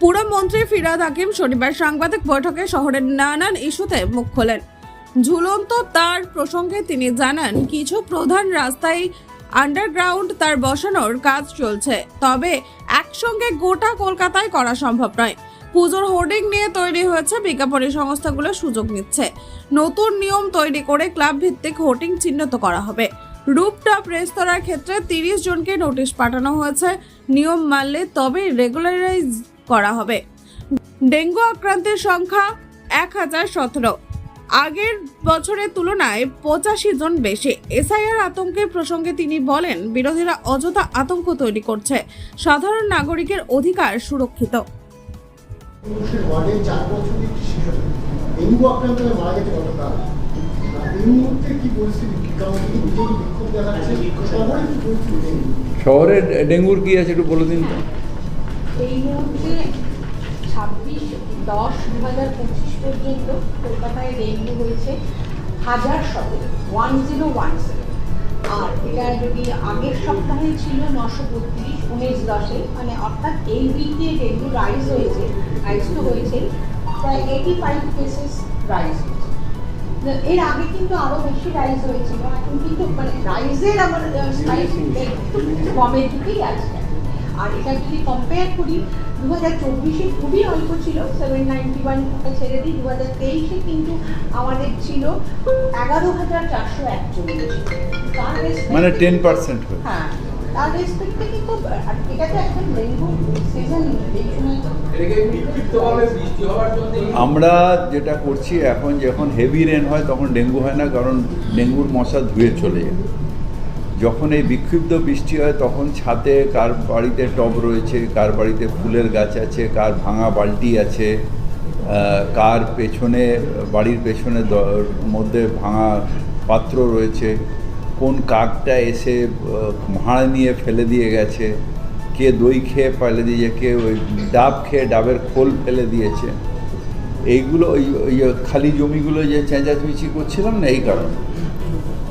পুরমন্ত্রী ফিরাদ হাকিম শনিবার সাংবাদিক বৈঠকে শহরের নানান ইস্যুতে মুখ খোলেন। ঝুলন্ত তার প্রসঙ্গে তিনি জানান, কিছু প্রধান রাস্তায় আন্ডারগ্রাউন্ড তার বসানোর কাজ চলছে, তবে একসঙ্গে গোটা কলকাতায় করা সম্ভব নয়। পুজোর হোর্ডিং নিয়ে তৈরি হয়েছে বিজ্ঞাপনী সংস্থাগুলো সুযোগ নিচ্ছে। নতুন নিয়ম তৈরি করে ক্লাব ভিত্তিক হোর্ডিং চিহ্নিত করা হবে। রূপটপ রেস্তোরাঁর ক্ষেত্রে তিরিশ জনকে নোটিশ পাঠানো হয়েছে। নিয়ম মানলে তবে রেগুলারাইজ করা হবে। ডেঙ্গু আক্রান্তের সংখ্যা এক হাজার সতেরো। আগের বছরের তুলনায় পঁচাশি জন বেশি। এসআইআর আতঙ্কের প্রসঙ্গে তিনি বলেন বিরোধীরা অযথা আতঙ্ক তৈরি করছে। সাধারণ নাগরিকের অধিকার সুরক্ষিত। হয়ে শহরে ডেঙ্গুর কি আছে একটু বলে দিন তো। এই মুহূর্তে ছাব্বিশ দশ দু হাজার পঁচিশ পর্যন্ত কলকাতায় ডেঙ্গু হয়েছে হাজার সতেরো ওয়ান জিরো ওয়ান সেভেন আর এটা যদি আগের সপ্তাহে ছিল নশো বত্রিশ উনিশ দশে মানে অর্থাৎ এই উইকে ডেঙ্গু রাইজ হয়েছে রাইজ তো হয়েছে প্রায় এইটি ফাইভ কেসেস রাইজ হয়েছে এর আগে কিন্তু আরও বেশি রাইজ হয়েছিল এখন কিন্তু মানে রাইজের আমার একটু কমের দিকেই আছে। আর এটা যদি কম্পেয়ার করি দু হাজার চব্বিশে খুবই অল্প ছিল সেভেন নাইনটি ওয়ান ছেড়ে দিই দু হাজার তেইশে কিন্তু আমাদের ছিল এগারো হাজার চারশো একচল্লিশ। মানে টেন পার্সেন্ট হ্যাঁ তার রেসপেক্টে কিন্তু এটা তো একদম সিজন এই সময় আমরা যেটা করছি এখন যখন হেভি রেন হয় তখন ডেঙ্গু হয় না কারণ ডেঙ্গুর মশা ধুয়ে চলে যায়। যখন এই বিক্ষিপ্ত বৃষ্টি হয়, তখন ছাদে কার বাড়িতে টব রয়েছে, কার বাড়িতে ফুলের গাছ আছে, কার ভাঙা বালতি আছে কার পেছনে, বাড়ির পেছনে মধ্যে ভাঙা পাত্র রয়েছে, কোন কাকটা এসে ভাঁড় নিয়ে ফেলে দিয়ে গেছে, কে দই খেয়ে ফেলে দিয়েছে, কে ওই ডাব খেয়ে ডাবের খোল ফেলে দিয়েছে, এইগুলো ওই খালি জমিগুলো যে চেঁচাচুচি করছিলাম না, এই কারণে।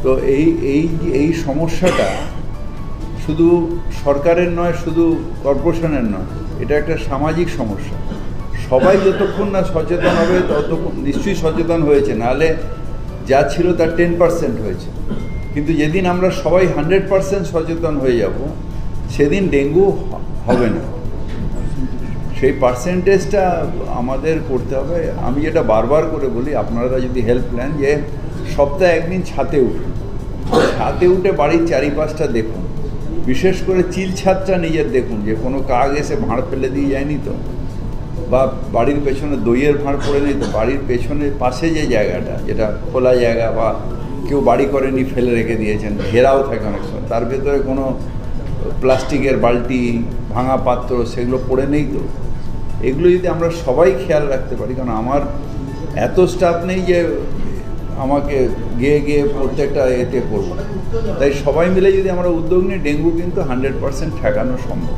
তো এই এই এই সমস্যাটা শুধু সরকারের নয়, শুধু কর্পোরেশনের নয়, এটা একটা সামাজিক সমস্যা। সবাই যতক্ষণ না সচেতন হবে, ততক্ষণ নিশ্চয়ই সচেতন হয়েছে, নাহলে যা ছিল তার টেন পার্সেন্ট হয়েছে। কিন্তু যেদিন আমরা সবাই হান্ড্রেড পার্সেন্ট সচেতন হয়ে যাব, সেদিন ডেঙ্গু হবে না। সেই পার্সেন্টেজটা আমাদের করতে হবে। আমি যেটা বারবার করে বলি, আপনারা যদি হেল্প নেন, যে সপ্তাহে একদিন ছাতে উঠুন ছাতে উঠে বাড়ির চারিপাশটা দেখুন। বিশেষ করে চিল ছাদটা নিজের দেখুন, যে কোনো কাক এসে ভাঁড় ফেলে দিয়ে যায়নি তো? বা বাড়ির পেছনে দইয়ের ভাঁড় পড়ে নেই তো? বাড়ির পেছনের পাশে যে জায়গাটা, যেটা খোলা জায়গা বা কেউ বাড়ি করেনি, ফেলে রেখে দিয়েছেন, ঘেরাও থাকে অনেক সময়। তার ভেতরে কোনো প্লাস্টিকের বালতি, ভাঙা পাত্র, সেগুলো পড়ে নেই তো? এগুলো যদি আমরা সবাই খেয়াল রাখতে পারি, কারণ আমার এত স্টাফ নেই যে আমাকে গিয়ে গিয়ে প্রত্যেকটা এতে করব। তাই সবাই মিলে যদি আমরা উদ্যোগ নিই, ডেঙ্গু কিন্তু হান্ড্রেড পার্সেন্ট ঠেকানো সম্ভব।